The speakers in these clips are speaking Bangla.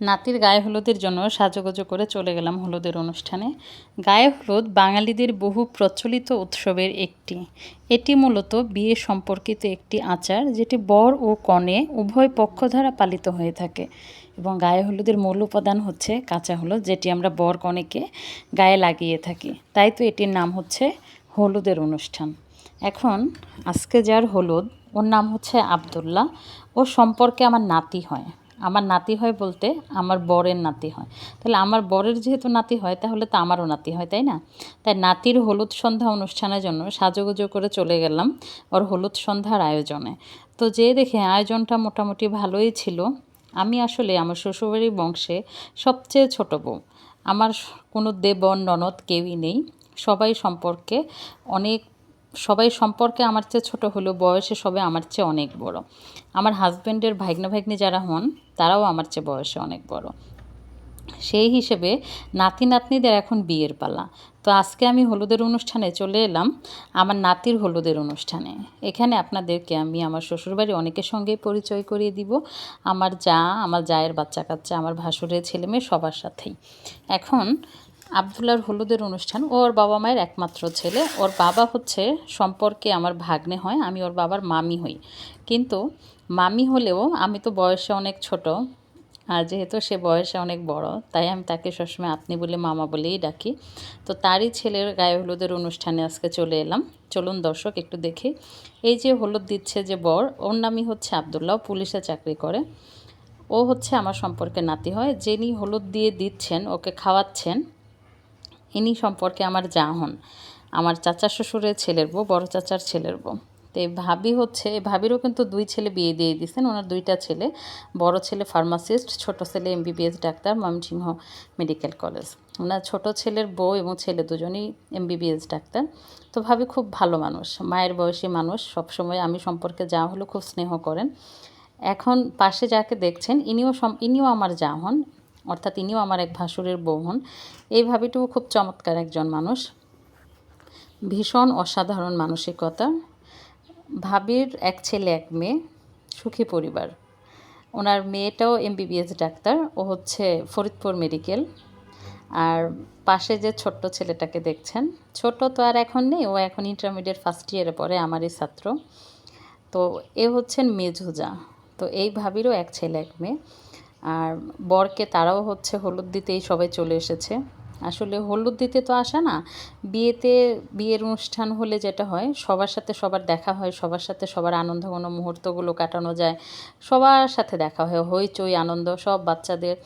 নাতির গায়ে হলুদের জন্য সাজুগুজু করে চলে গেলাম হলুদের অনুষ্ঠানে। গায়ে হলুদ বাঙালিদের বহু প্রচলিত উৎসবের একটি। এটি মূলত বিয়ে সম্পর্কিত একটি আচার যেটি বর ও কনে উভয় পক্ষ দ্বারা পালিত হয়ে থাকে এবং গায়ে হলুদের মূল উপাদান হচ্ছে কাঁচা হলুদ, যেটি আমরা বর কনেকে গায়ে লাগিয়ে থাকি। তাই তো এটির নাম হচ্ছে হলুদের অনুষ্ঠান। এখন আজকে যার হলুদ, ওর নাম হচ্ছে আবদুল্লাহ। ও সম্পর্কে আমার নাতি হয়। আমার নাতি হয় বলতে আমার বরের নাতি হয়। তাহলে আমার বরের যেহেতু নাতি হয়, তাহলে তো আমারও নাতি হয়, তাই না? তাই নাতির হলুদ সন্ধ্যা অনুষ্ঠানের জন্য সাজুগুজু করে চলে গেলাম ওর হলুদ সন্ধ্যার আয়োজনে। তো যে দেখে আয়োজনটা মোটামুটি ভালোই ছিল। আমি আসলে আমার শ্বশুরবাড়ির বংশে সবচেয়ে ছোট বউ। আমার কোনো দেবর, ননদ কেউই নেই। সবাই সম্পর্কে অনেক সবাই সম্পর্কে আমার চেয়ে ছোট হলেও বয়সে সবাই আমার চেয়ে অনেক বড়। আমার হাজব্যান্ডের ভাগ্নে ভাগ্নি যারা হন, তারাও আমার চেয়ে বয়সে অনেক বড়। সেই হিসেবে নাতি নাতনিদের এখন বিয়ের পালা। তো আজকে আমি হলুদের অনুষ্ঠানে চলে এলাম, আমার নাতির হলুদের অনুষ্ঠানে। এখানে আপনাদেরকে আমি আমার শ্বশুরবাড়ি অনেকের সঙ্গেই পরিচয় করিয়ে দিব। আমার যা, আমার জায়ের বাচ্চা কাচ্চা আমার ভাসুরের ছেলে মেয়ে সবার সাথেই। এখন আবদুল্লার হলুদের অনুষ্ঠান ওর বাবা মায়ের একমাত্র ছেলে। ওর বাবা হচ্ছে সম্পর্কে আমার ভাগ্নে হয়, আমি ওর বাবার মামি হই। কিন্তু মামি হলেও আমি তো বয়সে অনেক ছোট, আর যেহেতু সে বয়সে অনেক বড়, তাই আমি তাকে সবসময় আপনি বলে, মামা বলেই ডাকি। তো তারই ছেলের গায়ে হলুদের অনুষ্ঠানে আজকে চলে এলাম। চলুন দর্শক, একটু দেখি। এই যে হলুদ দিচ্ছে যে বর, ওর নামই হচ্ছে আবদুল্লাহ পুলিশে চাকরি করে। ও হচ্ছে আমার সম্পর্কে নাতি হয়। যিনি হলুদ দিয়ে দিচ্ছেন, ওকে খাওয়াচ্ছেন ইনি সম্পর্কে আমার যা হন। আমার চাচা শ্বশুরের ছেলের বউ, বড় চাচার ছেলের বউ। তো এই ভাবি হচ্ছে এই ভাবিরও কিন্তু দুই ছেলে বিয়ে দিয়ে দিয়েছেন ওনার দুইটা ছেলে, বড় ছেলে ফার্মাসিস্ট, ছোট ছেলে MBBS doctor, Mymensingh medical college. ওনার ছোট ছেলের বউ এবং ছেলে দুজনই এমবিবিএস ডাক্তার। তো ভাবি খুব ভালো মানুষ, মায়ের বয়সী মানুষ, সবসময় আমি সম্পর্কে যা হলো খুব স্নেহ করেন। এখন পাশে যাকে দেখছেন, ইনিও ইনিও আমার যা হন। অর্থাৎ ইনিও আমার এক ভাসুরের বোন। এই ভাবিটুকু খুব চমৎকার একজন মানুষ। ভীষণ অসাধারণ মানসিকতা। ভাবির এক ছেলে, এক মেয়ে, সুখী পরিবার। ওনার মেয়েটাও এমবিবিএস ডাক্তার, ও হচ্ছে ফরিদপুর মেডিকেল। আর পাশে যে ছোট্ট ছেলেটাকে দেখছেন, ছোট তো আর এখন নেই, ও এখন ইন্টারমিডিয়েট ফার্স্ট ইয়ারে পড়ে, আমারই ছাত্র। তো এ হচ্ছেন মেঝুজা। তো এই ভাবিরও এক ছেলে, এক মেয়ে। আর বরকে তারাও হচ্ছে হলুদ দিতেই সবাই চলে এসেছে। আসলে হলুদ দিতে তো আসে না, বিয়েতে বিয়ের অনুষ্ঠান হলে যেটা হয়, সবার সাথে সবার দেখা হয়, সবার সাথে সবার আনন্দঘন মুহূর্তগুলো কাটানো যায়, সবার সাথে দেখা হয়, হইচই, আনন্দ, সব বাচ্চাদের।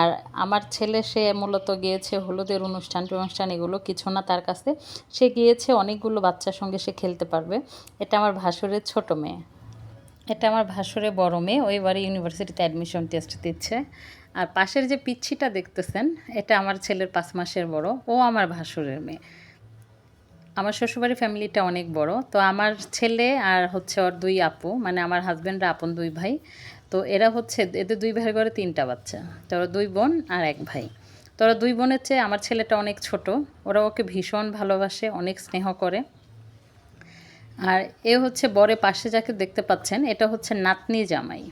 আর আমার ছেলে, সে মূলত গিয়েছে হলুদের অনুষ্ঠান অনুষ্ঠান এগুলো কিছু না তার কাছে, সে গিয়েছে অনেকগুলো বাচ্চার সঙ্গে সে খেলতে পারবে। এটা আমার ভাসুরের ছোট মেয়ে। এটা আমার ভাসুরে বড় মেয়ে ওই বাড়ি ইউনিভার্সিটিতে অ্যাডমিশন টেস্ট দিচ্ছে। আর পাশের যে পিচ্ছিটা দেখতেছেন, এটা আমার ছেলের পাঁচ মাসের বড়, ও আমার ভাসুরের মেয়ে। আমার শ্বশুরবাড়ির ফ্যামিলিটা অনেক বড়, তো আমার ছেলে আর হচ্ছে ওর দুই আপু মানে আমার হাজব্যান্ডরা আপন দুই ভাই। তো এরা হচ্ছে, এদের দুই ভাইয়ের ঘরে তিনটা বাচ্চা তো ওরা দুই বোন আর এক ভাই। তো ওরা দুই বোনের চেয়ে আমার ছেলেটা অনেক ছোট, ওরা ওকে ভীষণ ভালোবাসে, অনেক স্নেহ করে। আর এ হচ্ছে বরে পাশে যাকে দেখতে পাচ্ছেন, এটা হচ্ছে নাতনি জামাই।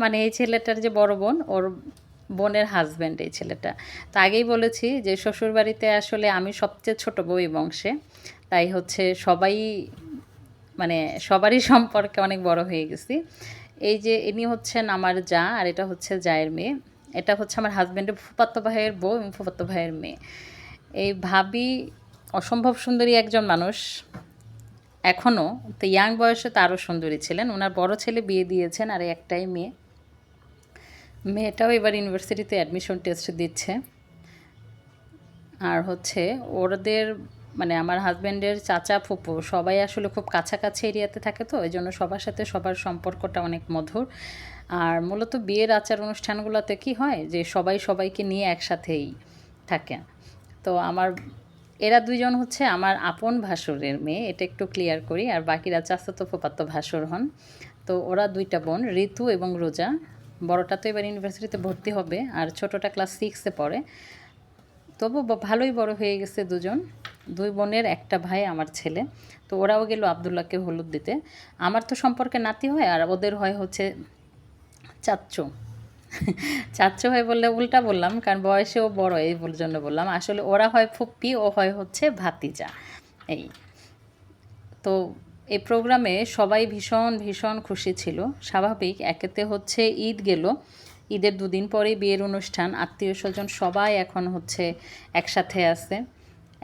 মানে এই ছেলেটার যে বড় বোন, ওর বোনের হাজব্যান্ড এই ছেলেটা। তো আগেই বলেছি যে শ্বশুরবাড়িতে আসলে আমি সবচেয়ে ছোট বই বংশে। তাই হচ্ছে সবাই মানে সবারই সম্পর্কে অনেক বড় হয়ে গেছি। এই যে ইনি হচ্ছেন আমার যা, আর এটা হচ্ছে জায়ের মেয়ে। এটা হচ্ছে আমার হাজব্যান্ডের ফুপাত্ত ভাইয়ের বউ এবং ফুপাত্ত ভাইয়ের মেয়ে। এই ভাবি অসম্ভব সুন্দরী একজন মানুষ। এখনও তো ইয়াং বয়সে তো আরও সুন্দরী ছিলেন। ওনার বড় ছেলে বিয়ে দিয়েছেন আর একটাই মেয়ে। মেয়েটাও এবার ইউনিভার্সিটিতে অ্যাডমিশন টেস্ট দিচ্ছে। আর হচ্ছে ওদের মানে আমার হাজব্যান্ডের চাচা ফুপু, সবাই আসলে খুব কাছাকাছি এরিয়াতে থাকে তো এই জন্য সবার সাথে সবার সম্পর্কটা অনেক মধুর। আর মূলত বিয়ের আচার অনুষ্ঠানগুলোতে কি হয় যে সবাই সবাইকে নিয়ে একসাথেই থাকে। তো আমার এরা দুইজন হচ্ছে আমার আপন ভাসুরের মেয়ে, এটা একটু ক্লিয়ার করি, আর বাকিরা চাচাতো ফুপাতো ভাসুর হন। তো ওরা দুইটা বোন, ঋতু এবং রোজা। বড়টা তো এবার ইউনিভার্সিটিতে ভর্তি হবে, আর ছোটোটা ক্লাস সিক্সে পড়ে। তবু ভালোই বড় হয়ে গেছে দুজন। দুই বোনের, একটা ভাই, আমার ছেলে। তো ওরাও গেল আবদুল্লাহকে হলুদ দিতে। আমার তো সম্পর্কে নাতি হয়, আর ওদের হয় হচ্ছে চাচ্চু। চাচ্চু ভাই বললে উল্টা বললাম, কারণ বয়সেও বড় এই জন্য বললাম। আসলে ওরা হয় ফুপ্পি, ও হয় হচ্ছে ভাতিজা। এই। তো এই প্রোগ্রামে সবাই ভীষণ ভীষণ খুশি ছিল। স্বাভাবিক, একেতে হচ্ছে ঈদ গেল। ঈদের দুদিন পরেই বিয়ের অনুষ্ঠান। আত্মীয় স্বজন সবাই এখন হচ্ছে একসাথে আছে।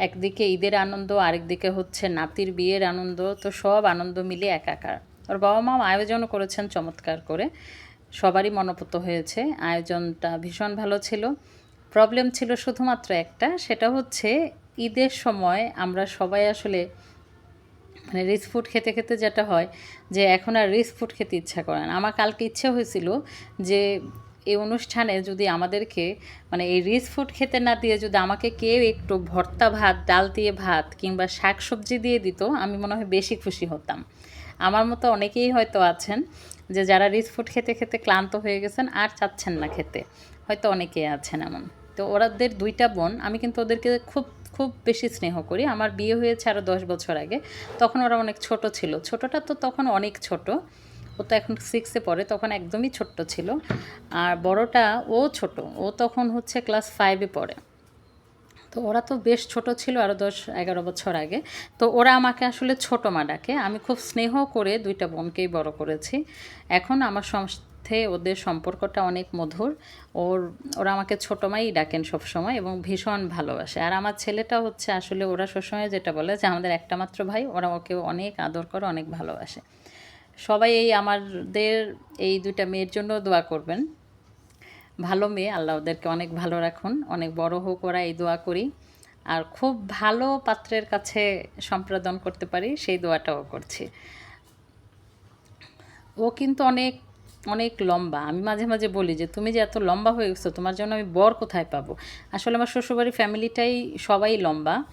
একদিকে ঈদের আনন্দ, আরেকদিকে হচ্ছে নাতির বিয়ের আনন্দ। তো সব আনন্দ মিলে একাকার। ওর বাবা মা আয়োজনও করেছেন চমৎকার করে। সবারই মনোপুত হয়েছে। আয়োজনটা ভীষণ ভালো ছিল। প্রবলেম ছিল শুধুমাত্র একটা, সেটা হচ্ছে ঈদের সময় আমরা সবাই আসলে মানে রিচ ফুড খেতে খেতে যেটা হয় যে এখন আর রিচ ফুড খেতে ইচ্ছা করে না। আমার কালকে ইচ্ছে হয়েছিল যে এই অনুষ্ঠানে যদি আমাদেরকে মানে এই রিচ ফুড খেতে না দিয়ে যদি আমাকে কেউ একটু ভর্তা ভাত, ডাল দিয়ে ভাত কিংবা শাক সবজি দিয়ে দিত, আমি মনে হয় বেশি খুশি হতাম। আমার মতো অনেকেই হয়তো আছেন যে যারা রিচ ফুড খেতে খেতে ক্লান্ত হয়ে গেছেন আর চাচ্ছেন না খেতে। হয়তো অনেকেই আছেন এমন। তো ওরাদের দুইটা বোন, আমি কিন্তু ওদেরকে খুব খুব বেশি স্নেহ করি। আমার বিয়ে হয়েছে আরও দশ বছর আগে। তখন ওরা অনেক ছোট ছিল। ছোটটা তো তখন অনেক ছোট। ও তো এখন সিক্সে পড়ে, তখন একদমই ছোট্ট ছিল। আর বড়টা ও ছোট। ও তখন হচ্ছে ক্লাস ফাইভে পড়ে। তো ওরা তো বেশ ছোট ছিল আরও দশ, এগারো বছর আগে। তো ওরা আমাকে আসলে ছোট মা ডাকে। আমি খুব স্নেহ করে দুইটা বোনকেই বড় করেছি। এখন আমার সাথে ওদের সম্পর্কটা অনেক মধুর। ওর, ওরা আমাকে ছোট মাই ডাকেন সবসময় এবং ভীষণ ভালোবাসে। আর আমার ছেলেটা হচ্ছে আসলে ওরা সবসময় যেটা বলে যে, আমাদের একটা মাত্র ভাই, ওরা ওকে অনেক আদর করে, অনেক ভালোবাসে। সবাই এই আমাদের এই দুইটা মেয়ের জন্য দোয়া করবেন। ভালো মেয়ে, আল্লাহ ওদেরকে অনেক ভালো রাখুন, অনেক বড় হোক ওরা, এই দোয়া করি। আর খুব ভালো পাত্রের কাছে সম্প্রদান করতে পারি, সেই দোয়াটাও করছি। ও কিন্তু অনেক অনেক লম্বা। আমি মাঝে মাঝে বলি যে, তুমি যে এত লম্বা হয়ে গেছো, তোমার জন্য আমি বর কোথায় পাবো? আসলে আমার শ্বশুরবাড়ির ফ্যামিলিটাই সবাই লম্বা।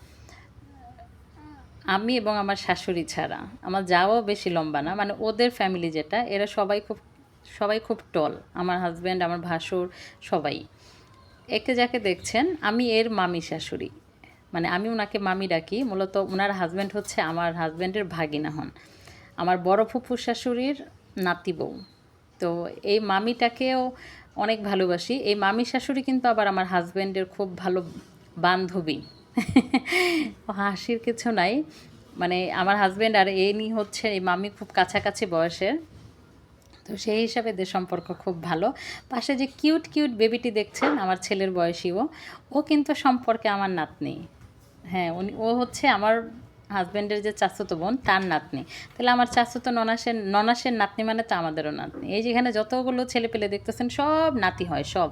আমি এবং আমার শাশুড়ি ছাড়া। আমার যাও বেশি লম্বা না। মানে ওদের ফ্যামিলি যেটা, এরা সবাই খুব সবাই খুব টল, আমার হাজব্যান্ড আমার ভাসুর, সবাই। একে যাকে দেখছেন, আমি এর মামি শাশুড়ি। মানে আমি ওনাকে মামি ডাকি, মূলত ওনার হাজব্যান্ড হচ্ছে আমার হাজব্যান্ডের ভাগিনা হন। আমার বড় ফুফু শাশুড়ির নাতি বউ। তো এই মামিটাকেও অনেক ভালোবাসি। এই মামি শাশুড়ি কিন্তু আবার আমার হাজব্যান্ডের খুব ভালো বান্ধবী। হাসির কিছু নাই। মানে আমার হাজব্যান্ড আর এ নিয়ে হচ্ছে, এই মামি খুব কাছাকাছি বয়সের। তো সেই হিসাবে এদের সম্পর্ক খুব ভালো। পাশে যে কিউট কিউট বেবিটি দেখছেন, আমার ছেলের বয়সীও, ও কিন্তু সম্পর্কে আমার নাতনি। হ্যাঁ উনি, ও হচ্ছে আমার হাজব্যান্ডের যে চাচাতো বোন, তার নাতনি। তাহলে আমার চাচাতো ননাসের ননাসের নাতনি মানে তো আমাদেরও নাতনি। এই যেখানে যতগুলো ছেলে পেলে দেখতেছেন, সব নাতি হয়, সব।